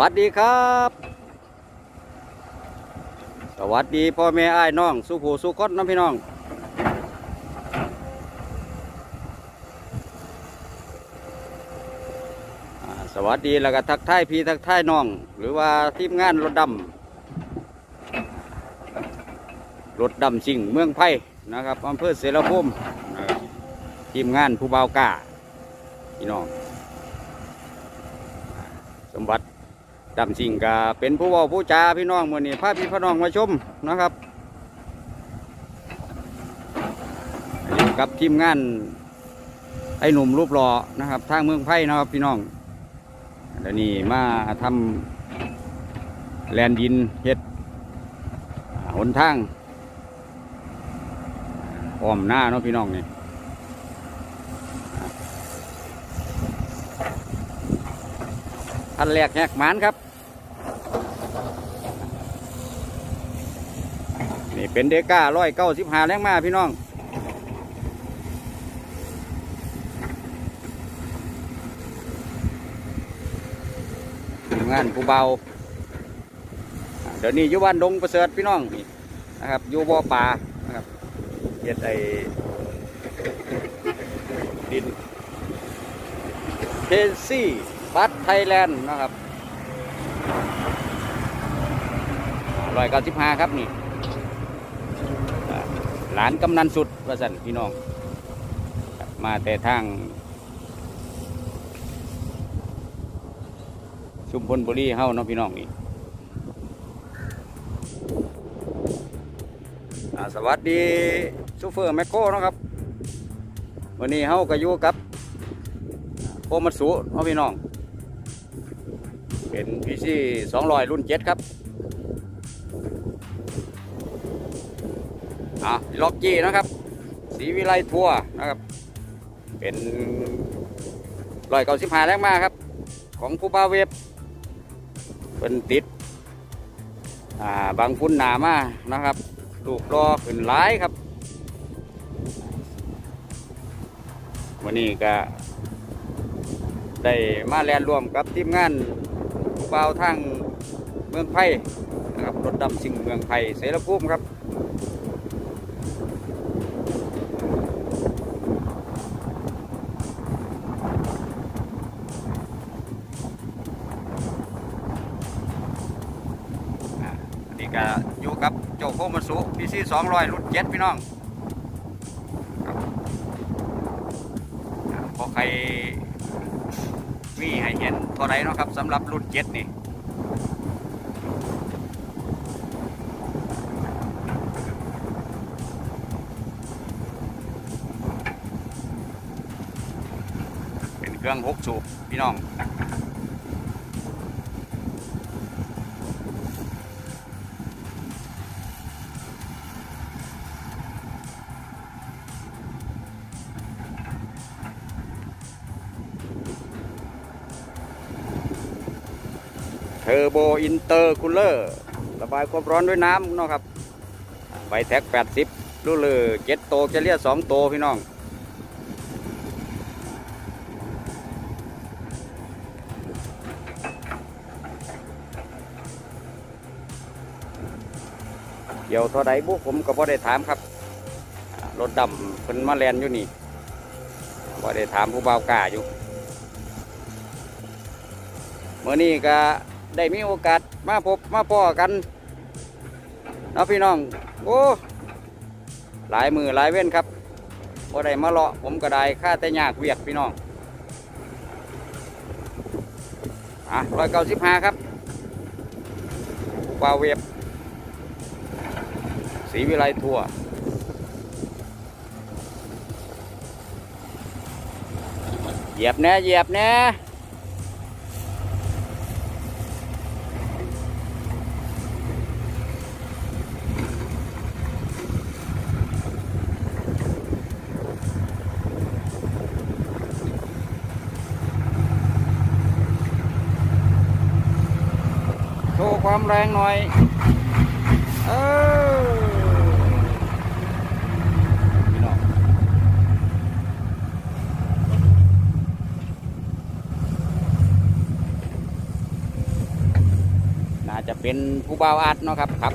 วัสดีครับ สวัสดีพ่อแม่อ้ายน้องสุผูสุคตน้ำพี่น้อง สวัสดีแล้วก็ทักทายพี่ทักทายน้อง หรือว่าทีมงานรถดำรถดำสิ่งเมืองไผ่นะครับอำเภอเสรภูมินะครับทีมงานผู้เบาวกาพี่น้องสมบัติ ดำสิ่งกาเป็นผู้ว่าผู้จาพี่น้องมื่อนี้พาพี่พี่น้องมาชมนะครับอยู่กับทีมงานไอ้หนุ่มรูปหล่อนะครับทางเมืองไผ่นะครับพี่น้องเดี๋ยวนี้มาทำแลนดินเฮ็ดหนทางอ้อมหน้าเนาะพี่น้องนี่ อันแรกแหกหมานครับ นี่เป็นเดก้าร้อยเก้าสิบห้าแรงมาพี่น้อง งานผู้เบา เดี๋ยวนี้อยู่บ้านดงประเสริฐพี่น้องนี่นะครับอยู่บ่อป่านะครับเฮ็ดไอ้ดินเคซี่ บัตไทยแลนด์นะครับร้อยเก้าสิบห้าครับนี่หลานกำนันสุดประสันพี่น้อง มาแต่ทาง ชุมพลบุรีเฮ้าเนาะพี่น้องนี่สวัสดีซูเฟอร์แมคโครนะครับ วันนี้เฮาก็อยู่กับโคมัตสุเนาะพี่น้อง เป็นพีซีสองรอยรุ่นเจ็ดครับอะล็อกจี้นะครับ สีวิไลทัวนะครับ เป็นร้อยเก้าสิบหาแรงมากครับ ของผู้บ่าเวฟเป็นติดอ่าบางฟุ้นหนามานะครับลูกรอขึ้นหลายครับ วันนี้ก็ได้มาแลนรวมกับทีมงาน บาวทางเมืองไผ่นะครับรถดำสิ่งเมืองไผ่เสรภูมิครับอ่าอันนี่ก็อยู่กับโจโคมาสุพีซีสองร้อยรุ่นเจ็ดพี่น้องพอใคร มีให้เห็นเท่าไรเนาะครับสำหรับรุ่นเจ็ดนี่เป็นเครื่องหกสูบพี่น้อง อร์โบอินเตอร์คูลเลอร์ระบายความร้อนด้วยน้ำเนาะครับไบแท็ก 80รูเลยเจ็ดโตจะเรียกสองโตพี่น้องเดี๋ยวเท่าใดบุผมก็บ่ได้ถามครับ รถดำเพิ่นมาแลนอยู่นี่บ่ได้ถามผู้บ่าวกาอยู่เมื่อนี้ก็ ได้มีโอกาสมาพบมาพ่อกันนะพี่น้อง โอ้ หลายมือหลายเว้นครับบ่ได้มาเลาะผมก็ได้ค่าแต่ยากเวียกพี่น้อง อะร้อยเก้าสิบห้าครับวาเวียบสีวิไลทั่วเหยียบแน่เหยียบแน่โชว์ความ แรงหน่อย เออพี่น้องเป็นผู้บ่าวอาร์ตเนาะครับครับ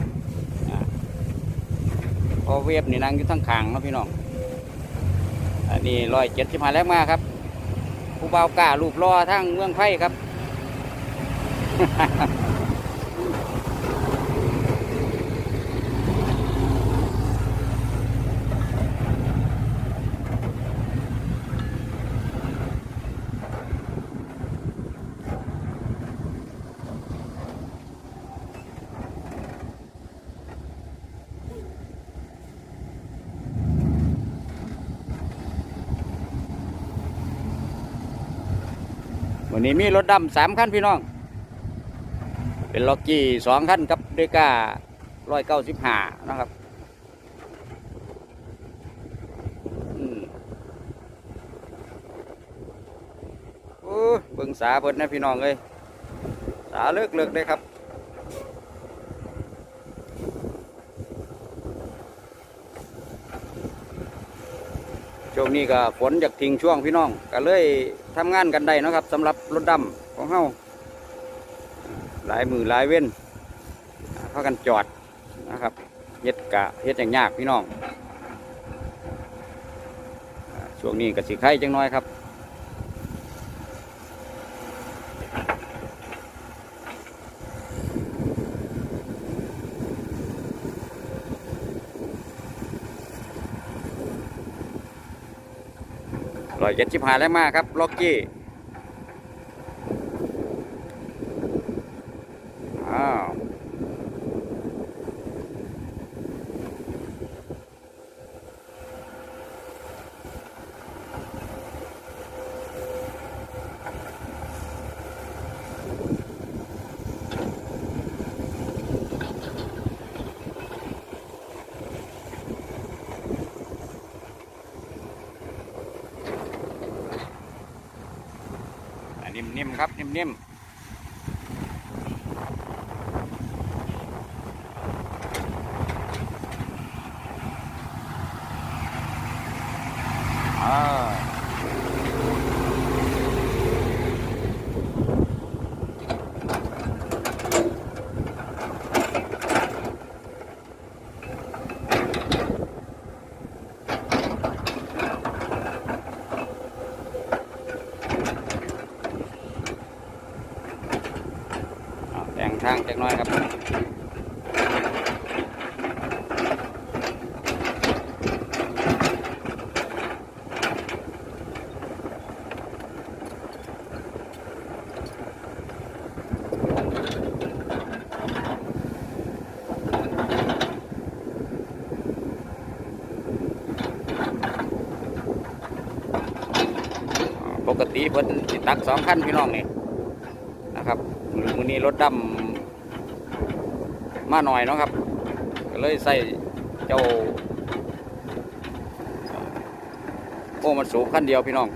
พอเวฟนี่นั่งอยู่ทั้งขางเนาะพี่น้อง อันนี้ร้อยเจ็ดสิบห้าแรงมาครับ ผู้บ่าวกล้ารูปรอทั้งเมืองไผ่ครับ วันนี้มีรถดำสามคันพี่น้อง เป็นล็อกกี้สองคันกับเดก้าร้อยเก้าสิบห้านะครับอืมโอ้ยเบิ่งสาเพิ่นนะพี่น้องเลยสาเลิกเลิกเลยครับ วงนี้ก็ฝนจากทิ้งช่วงพี่น้องก็เลยทำงานกันได้นะครับสำหรับรถดำของเฮาหลายมือหลายเว้นพากันจอดนะครับเฮ็ดกะเฮ็ดอย่างยากพี่น้องช่วงนี้ก็สิไข่จังน้อยครับ เจ็ดสิบห้าแล้วมาครับล็อกกี้อ้าว อะ นิ่มๆครับนิ่มๆอ่าอ่าแต่งทาง จักน้อยครับปกติเพิ่นสิตักสองคันพี่น้องนี่นะครับมือนี้รถดำ มาหน่อยเนาะครับ ก็เลยใส่เจ้าโอ้มันสูงขั้นเดียวพี่น้อง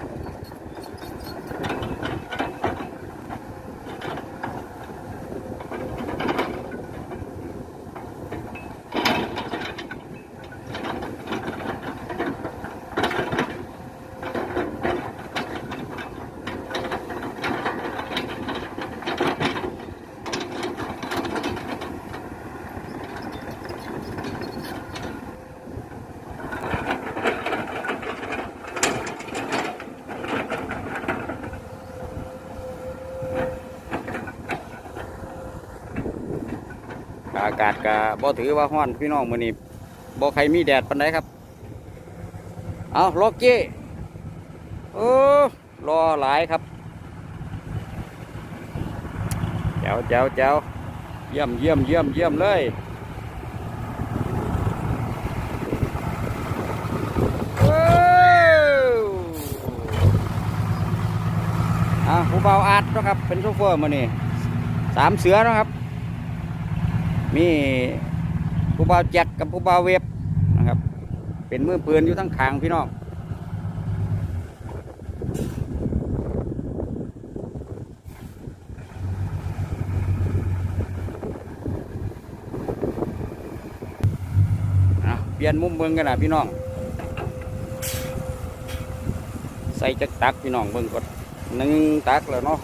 อากาศก็บ่ถือว่าห้อนพี่น้องมื้อนี้บ่ใครมีแดดปานใดครับ เอาล็อกกี้โอ้รอหลายครับแจ๋วแจ๋วแจ๋วเยี่ยมเยี่ยมเยี่ยมเยี่ยมเลยว้าวอะผู้เบาอาร์ตเนะครับเป็นโชเฟอร์มานี่สามเสือนะครับ มีผู้บ่าวแจ็คกับผู้บ่าวเวฟนะครับ เป็นมือปืนอยู่ทั้งขางพี่น้องเปลี่ยนมุมเบิ่งกันนะพี่น้อง ใส่จักตักพี่น้องเบิ่งกดหนึ่งตักแล้วเนาะ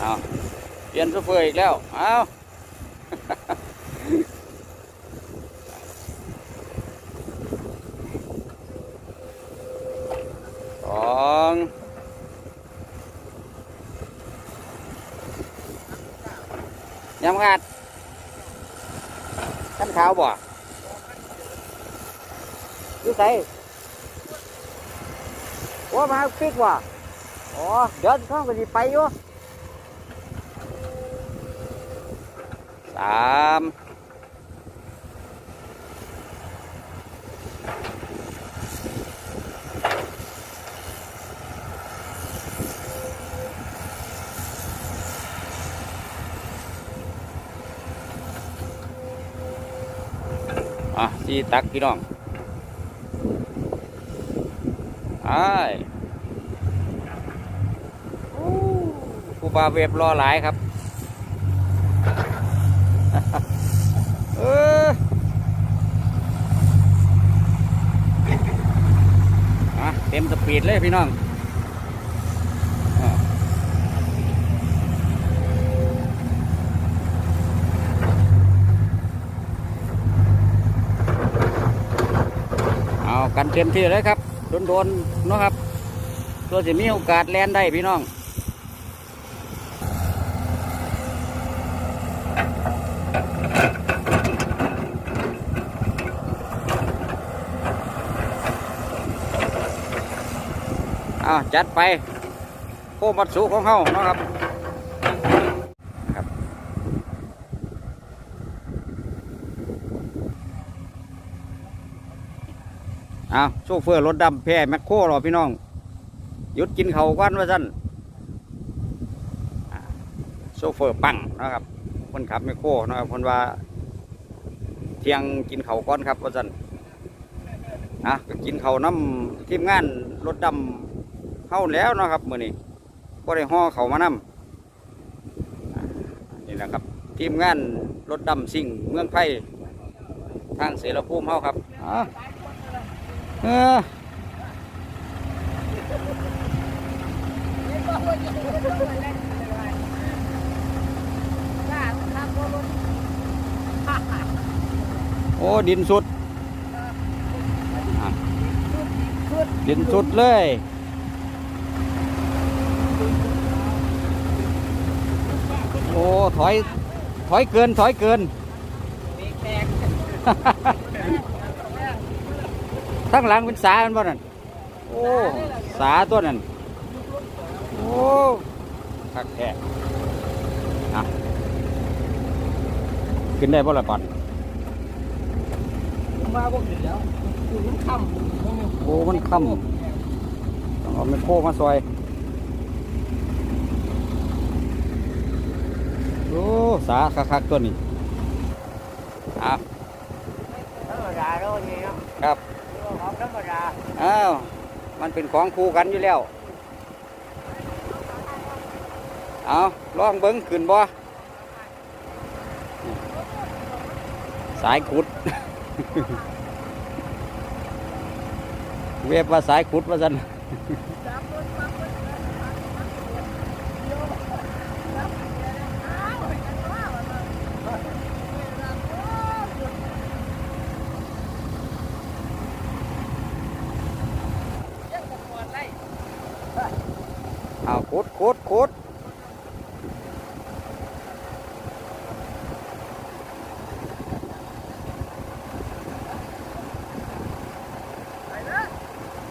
เอาเปลี่ยนโซเฟอร์อีกแล้ว เอาสองยำขาดขั้นขาวบ่ยู่ไสโอ้มาฟิกว่ะอ๋อ เดินข้าไปสิไปอยู่ สามอะสี่ตักพี่น้องไอ้ายโอ้ครูบาเวฟรอหลายครับ เอออะเต็มส ปีดเลยพี่น้องเอากันเต็มที่เลยครับโดนๆเนาะครับตัวจะมีโอกาสแลนได้พี่น้อง อาจัดไปโคมัดสุของเขานะครับครับเอาโชเฟอร์รถดำแพ้แมคโครหรอพี่น้องหยุดกินเขาวก่อนว่าสั้นโชเฟอร์ปังนะครับคนขับแมคโครนะครับคนว่าเที่ยงกินเขาก่อนครับว่าสั้นนะกินเขาน้ำทีมงานรถดำ เข้าแล้วเนาะครับมือนี้ก็ได้ห่อเขาวมานำอ่านี่นะครับ ทีมงานรถดำสิ่งเมืองไผ่ทางเสรภูมิเฮาครับอ่าเออโอ้ ดินสุดอะดินสุดเลย โอ้ถอยถอยเกินถอยเกินทั้งหลังเป็นสามันบ่นั่นโอ้สาตัวนั่นโอ้คักแท้อะขึ้นได้บ่ละปัดมาบ่ขึ้นแล้วอยู่มันค่ำมันมีโอ้มันค่ำต้องเอาไมโครมาซอย โอ้สาคักๆตัวนี้อะธรรมดาแล้วนี่เนาะครับของธรรมดาอ้าวมันเป็นของคู่กันอยู่แล้วเอาลองเบิ้งขึ้นบ่สายขุด เวียบว่าสายขุดว่าสัน ขุดขุดขุด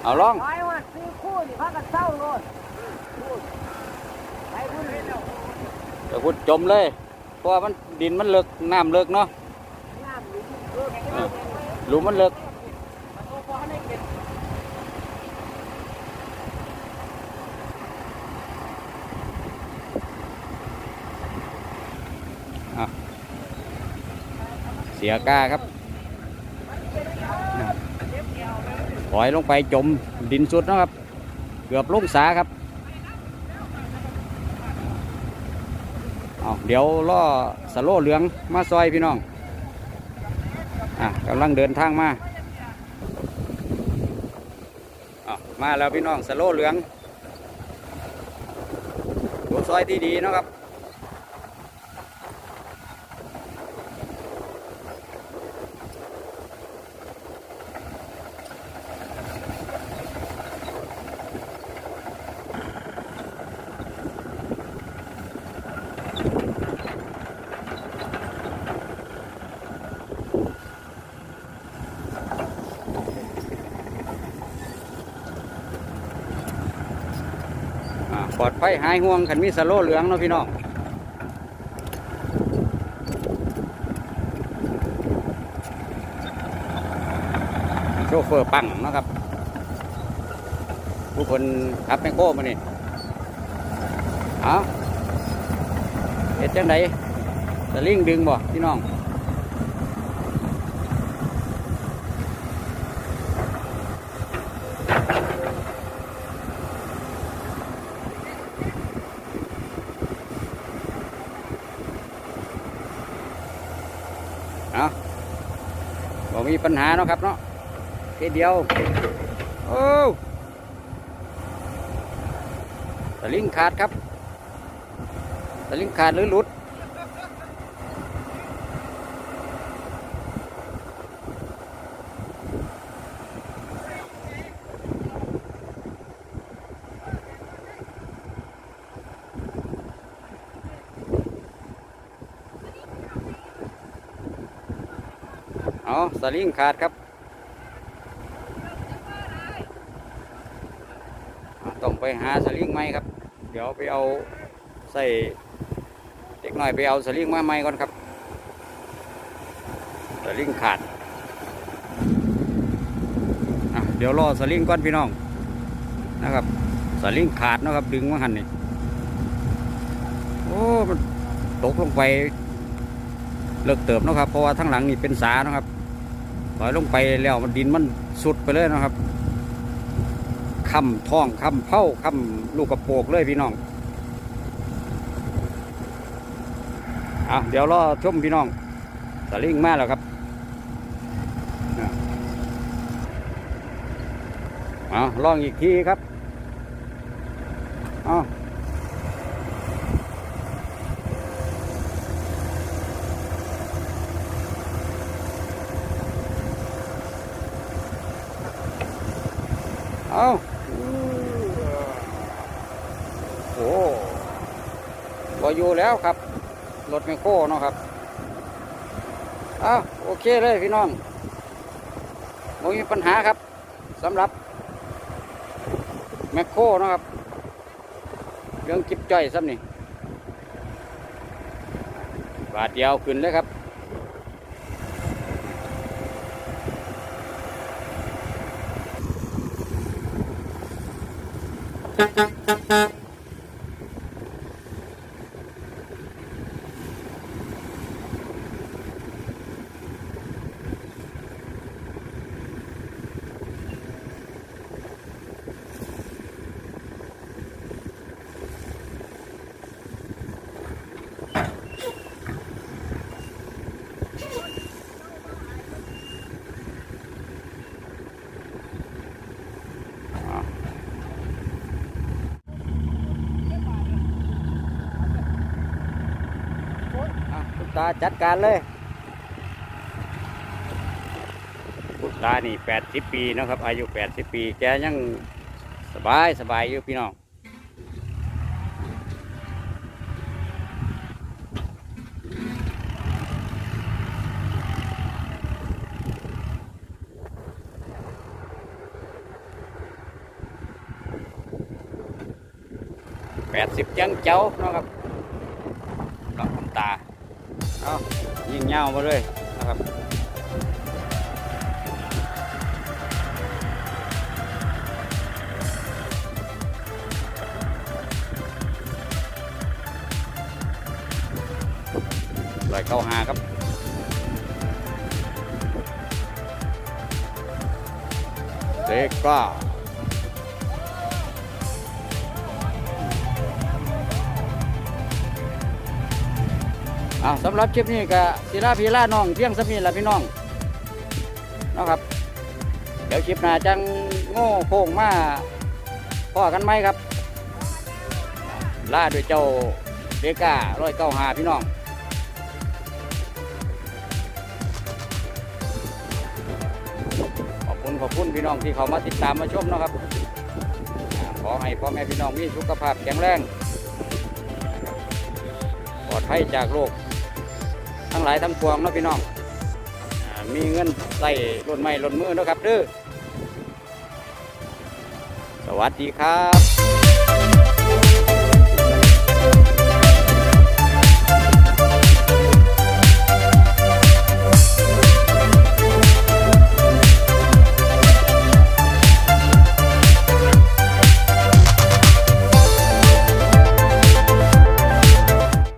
เอาลองไปว่าซื้อคู่นี่พากันเศร้าโลดไปพุ่นเลยเนาะเดี๋ยวขุดจมเลยเพราะว่ามันดินมันเลิกน้ำเลิกเนาะน้ำนี่เลิกเออหลุมมันเลิก มันก็พอให้เก็บ เสียกาครับปล่อยลงไปจมดินสุดนะครับ เกือบลงสาครับเอาเดี๋ยวล่อสโลเหลืองมาซอยพี่น้องอะกำลังเดินทางมาอามาแล้วพี่น้องสโลเหลืองตัวซอยที่ดีนะครับ ปลอดภัยหายห่วงขันมีสโลเหลืองเนาะพี่น้องโชเฟอร์ปังนะครับผู้คนขับแมคโครมานี่เอาเฮ็ดจังไดสลิงดึงบ่พี่น้อง ปัญหาเนาะครับเนาะทีเดียว โอ้สลิงขาดครับสลิงขาดหรือหลุด สลิงขาดครับ ต้องไปหาสลิงใหม่ครับ เดี๋ยวไปเอาใส่เด็กหน่อยไปเอาสลิงมาใหม่ก่อนครับสลิงขาดเดี๋ยวรอสลิงก่อนพี่น้องนะครับสลิงขาดนะครับดึงมาหันนี่โอ้มันตกลงไปเลิกเติบนะครับ เพราะว่าทั้งหลังนี่เป็นสานะครับ ถอยลงไปแล้วมันดินมันสุดไปเลยนะครับคำท่องคำเผาคำลูกกระโปกเลยพี่น้องอะเดี๋ยวรอชมพี่น้องสลิงมาแล้วครับอะเอาลองอีกทีครับเอาเอาโอ้บอยู่แล้วครับ รถไมคโครเนาะครับเอาโอเคเลยพี่น้องไม่มีปัญหาครับสำหรับแมคโครเนาะครับ เรื่องจิบจ่อยซ้ำนี่บาทเดียวขึ้นเลยครับ คุณตาจัดการเลยคุณตานี่แปดสิบปีนะครับ อายุแปดสิบปี แกยังสบายสบายอยู่พี่น้องแปดสิบยังเจ้านะครับ ยิงเงามาเลยนะครับลอยเข้าหาครับเด็กก็ อ่าสำหรับคลิปนี้ก็ศิลาพีลาน้องเพียงสมีละพี่น้องนะครับ เดี๋ยวคลิปหน้าจังโง่โค้งมาพ่อกันไหมครับ ล่าด้วยเจ้าเดก้าร้อยเก้าหาพี่น้องขอบคุณขอบคุณพี่น้องที่เขามาติดตามมาชมนะครับ ขอให้พ่อแม่พี่น้องมีสุขภาพแข็งแรง ปลอดภัยจากโรค ทั้งหลายทั้งปวงเนาะพี่น้องมีเงินใส่ล้นไม้ล้นมือนะครับเด้อสวัสดีครับ